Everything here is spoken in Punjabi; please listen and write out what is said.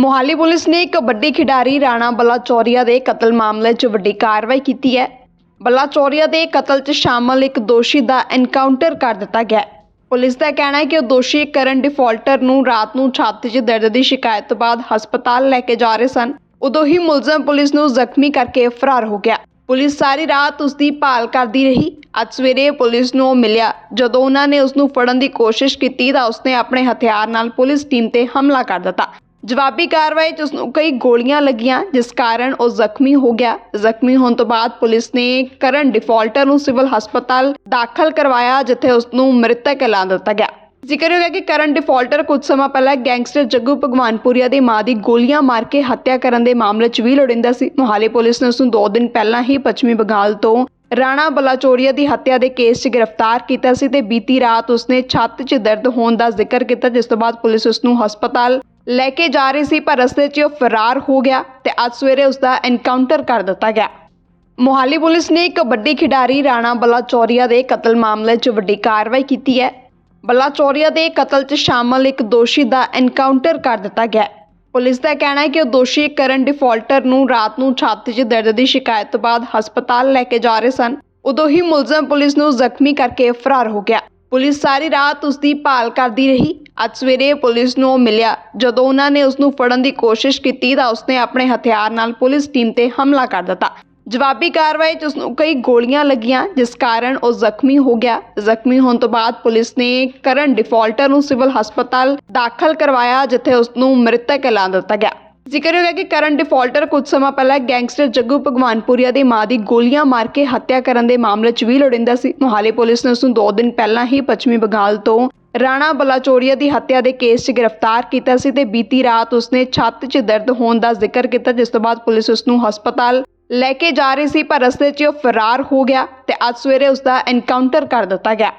ਮੋਹਾਲੀ ਪੁਲਿਸ ਨੇ ਕਬੱਡੀ ਖਿਡਾਰੀ ਰਾਣਾ ਬਲਾਚੌਰੀਆ ਦੇ ਕਤਲ ਮਾਮਲੇ 'ਚ ਵੱਡੀ ਕਾਰਵਾਈ ਕੀਤੀ ਹੈ। ਬਲਾਚੌਰੀਆ ਦੇ ਕਤਲ 'ਚ ਸ਼ਾਮਲ ਇੱਕ ਦੋਸ਼ੀ ਦਾ ਐਨਕਾਊਂਟਰ ਕਰ ਦਿੱਤਾ ਗਿਆ ਪੁਲਿਸ ਦਾ ਕਹਿਣਾ ਹੈ ਕਿ ਉਹ ਦੋਸ਼ੀ ਕਰਨ ਡਿਫਾਲਟਰ ਨੂੰ ਰਾਤ ਨੂੰ ਛਾਤੀ 'ਚ ਦਰਦ ਦੀ ਸ਼ਿਕਾਇਤ ਤੋਂ ਬਾਅਦ ਹਸਪਤਾਲ ਲੈ ਕੇ ਜਾ ਰਹੇ ਸਨ। ਉਦੋਂ ਹੀ ਮੁਲਜ਼ਮ ਪੁਲਿਸ ਨੂੰ ਜ਼ਖਮੀ ਕਰਕੇ ਫਰਾਰ ਹੋ ਗਿਆ। ਪੁਲਿਸ ਸਾਰੀ ਰਾਤ ਉਸ ਦੀ ਭਾਲ ਕਰਦੀ ਰਹੀ। ਅੱਜ ਸਵੇਰੇ ਪੁਲਿਸ ਨੂੰ ਉਹ ਮਿਲਿਆ। ਜਦੋਂ ਉਹਨਾਂ ਨੇ ਉਸ ਨੂੰ ਫੜਨ ਦੀ ਕੋਸ਼ਿਸ਼ ਕੀਤੀ ਤਾਂ ਉਸਨੇ ਆਪਣੇ ਹਥਿਆਰ ਨਾਲ ਪੁਲਿਸ ਟੀਮ ਤੇ ਹਮਲਾ ਕਰ ਦਿੱਤਾ। ਜਵਾਬੀ ਕਾਰਵਾਈ 'ਚ ਉਸ ਨੂੰ ਕਈ ਗੋਲੀਆਂ ਲੱਗੀਆਂ, ਜਿਸ ਕਾਰਨ ਉਹ ਜ਼ਖਮੀ ਹੋ ਗਿਆ। ਜ਼ਖਮੀ ਹੋਣ ਤੋਂ ਬਾਅਦ ਪੁਲਿਸ ਨੇ ਕਰਨ ਡਿਫਾਲਟਰ ਨੂੰ ਸਿਵਲ ਹਸਪਤਾਲ ਦਾਖਲ ਕਰਵਾਇਆ, ਜਿੱਥੇ ਉਸ ਨੂੰ ਮ੍ਰਿਤਕ ਐਲਾਨ ਦਿੱਤਾ ਗਿਆ। ਜ਼ਿਕਰ ਹੋਇਆ ਕਿ ਕਰਨ ਡਿਫਾਲਟਰ ਕੁਝ ਸਮਾਂ ਪਹਿਲਾਂ ਗੈਂਗਸਟਰ ਜੱਗੂ ਭਗਵਾਨਪੁਰੀਆ ਦੀ ਮਾਂ ਦੀ ਗੋਲੀਆਂ ਮਾਰ ਕੇ ਹੱਤਿਆ ਕਰਨ ਦੇ ਮਾਮਲੇ 'ਚ ਵੀ ਲੋੜਿੰਦਾ ਸੀ। ਮੋਹਾਲੀ ਪੁਲਿਸ ਨੇ ਉਸ ਨੂੰ 2 ਦਿਨ ਪਹਿਲਾਂ ਹੀ ਪੱਛਮੀ ਬੰਗਾਲ ਤੋਂ ਰਾਣਾ ਬਲਾਚੋਰੀਆ ਦੀ ਹੱਤਿਆ ਦੇ ਕੇਸ 'ਚ ਗ੍ਰਿਫਤਾਰ ਕੀਤਾ ਸੀ ਤੇ ਬੀਤੀ ਰਾਤ ਉਸਨੇ ਛੱਤ 'ਚ ਦਰਦ ਹੋਣ ਦਾ ਜ਼ਿਕਰ ਕੀਤਾ, ਜਿਸ ਤੋਂ ਬਾਅਦ ਪੁਲਿਸ ਉਸ ਨੂੰ ਹਸਪਤਾਲ ਲੈ ਕੇ ਜਾ ਰਹੀ ਸੀ, ਪਰ ਰਸਤੇ 'ਚ ਉਹ ਫਰਾਰ ਹੋ ਗਿਆ ਤੇ ਅੱਜ ਸਵੇਰੇ ਉਸ ਦਾ ਐਨਕਾਊਂਟਰ ਕਰ ਦਿੱਤਾ ਗਿਆ। ਮੋਹਾਲੀ ਪੁਲਿਸ ਨੇ ਕਬੱਡੀ ਖਿਡਾਰੀ, ਰਾਣਾ ਬਲਾਚੌਰੀਆ ਦੇ ਕਤਲ ਮਾਮਲੇ 'ਚ ਵੱਡੀ ਕਾਰਵਾਈ ਕੀਤੀ ਹੈ। ਬਲਾਚੌਰੀਆ ਦੇ ਕਤਲ 'ਚ ਸ਼ਾਮਲ ਇੱਕ ਦੋਸ਼ੀ ਦਾ ਐਨਕਾਊਂਟਰ ਕਰ ਦਿੱਤਾ ਗਿਆ। ਪੁਲਿਸ ਦਾ ਕਹਿਣਾ ਹੈ ਕਿ ਉਹ ਦੋਸ਼ੀ ਕਰਨ ਡਿਫਾਲਟਰ ਨੂੰ ਰਾਤ ਨੂੰ ਛਾਤੀ 'ਚ ਦਰਦ ਦੀ ਸ਼ਿਕਾਇਤ ਤੋਂ ਬਾਅਦ ਹਸਪਤਾਲ ਲੈ ਕੇ ਜਾ ਰਹੇ ਸਨ। ਉਦੋਂ ਹੀ ਮੁਲਜ਼ਮ ਪੁਲਿਸ ਨੂੰ ਜ਼ਖਮੀ ਕਰਕੇ ਫਰਾਰ ਹੋ ਗਿਆ। ਪੁਲਿਸ ਸਾਰੀ ਰਾਤ ਉਸ ਦੀ ਭਾਲ ਕਰਦੀ ਰਹੀ ਅੱਜ ਸਵੇਰੇ ਪੁਲਿਸ ਨੂੰ ਉਹ ਮਿਲਿਆ। ਜਦੋਂ ਉਹਨਾਂ ਨੇ ਉਸ ਨੂੰ ਫੜਨ ਦੀ ਕੋਸ਼ਿਸ਼ ਕੀਤੀ ਤਾਂ ਉਸਨੇ ਆਪਣੇ ਹਥਿਆਰ ਨਾਲ ਪੁਲਿਸ ਟੀਮ ਤੇ ਹਮਲਾ ਕਰ ਦਿੱਤਾ। ਜਵਾਬੀ ਕਾਰਵਾਈ 'ਚ ਉਸ ਨੂੰ ਕਈ ਗੋਲੀਆਂ ਲੱਗੀਆਂ, ਜਿਸ ਕਾਰਨ ਉਹ ਜ਼ਖਮੀ ਹੋ ਗਿਆ। ਜ਼ਖਮੀ ਹੋਣ ਤੋਂ ਬਾਅਦ ਪੁਲਿਸ ਨੇ ਕਰਨ ਡਿਫਾਲਟਰ ਨੂੰ ਸਿਵਲ ਹਸਪਤਾਲ ਦਾਖਲ ਕਰਵਾਇਆ, ਜਿੱਥੇ ਉਸ ਨੂੰ ਮ੍ਰਿਤਕ ਐਲਾਨ ਦਿੱਤਾ ਗਿਆ। ਜ਼ਿਕਰ ਹੋਇਆ ਕਿ ਕਰਨ ਡਿਫਾਲਟਰ ਕੁਝ ਸਮਾਂ ਪਹਿਲਾਂ ਗੈਂਗਸਟਰ ਜੱਗੂ ਭਗਵਾਨਪੁਰੀਆ ਦੀ ਮਾਂ ਦੀ ਗੋਲੀਆਂ ਮਾਰ ਕੇ ਹੱਤਿਆ ਕਰਨ ਦੇ ਮਾਮਲੇ 'ਚ ਵੀ ਲੋੜਿੰਦਾ ਸੀ। ਮੋਹਾਲੀ ਪੁਲਿਸ ਨੇ ਉਸ ਨੂੰ 2 ਦਿਨ ਪਹਿਲਾਂ ਹੀ ਪੱਛਮੀ ਬੰਗਾਲ ਤੋਂ ਰਾਣਾ ਬਲਾਚੋਰੀਆ ਦੀ ਹੱਤਿਆ ਦੇ ਕੇਸ 'ਚ ਗ੍ਰਿਫਤਾਰ ਕੀਤਾ ਸੀ ਤੇ ਬੀਤੀ ਰਾਤ ਉਸਨੇ ਛਾਤੀ 'ਚ ਦਰਦ ਹੋਣ ਦਾ ਜ਼ਿਕਰ ਕੀਤਾ, ਜਿਸ ਤੋਂ ਬਾਅਦ ਪੁਲਿਸ ਉਸ ਨੂੰ ਹਸਪਤਾਲ ਲੈ ਕੇ ਜਾ ਰਹੀ ਸੀ, ਪਰ ਰਸਤੇ 'ਚ ਉਹ ਫਰਾਰ ਹੋ ਗਿਆ ਤੇ ਅੱਜ ਸਵੇਰੇ ਉਸ ਦਾ ਐਨਕਾਊਂਟਰ ਕਰ ਦਿੱਤਾ ਗਿਆ।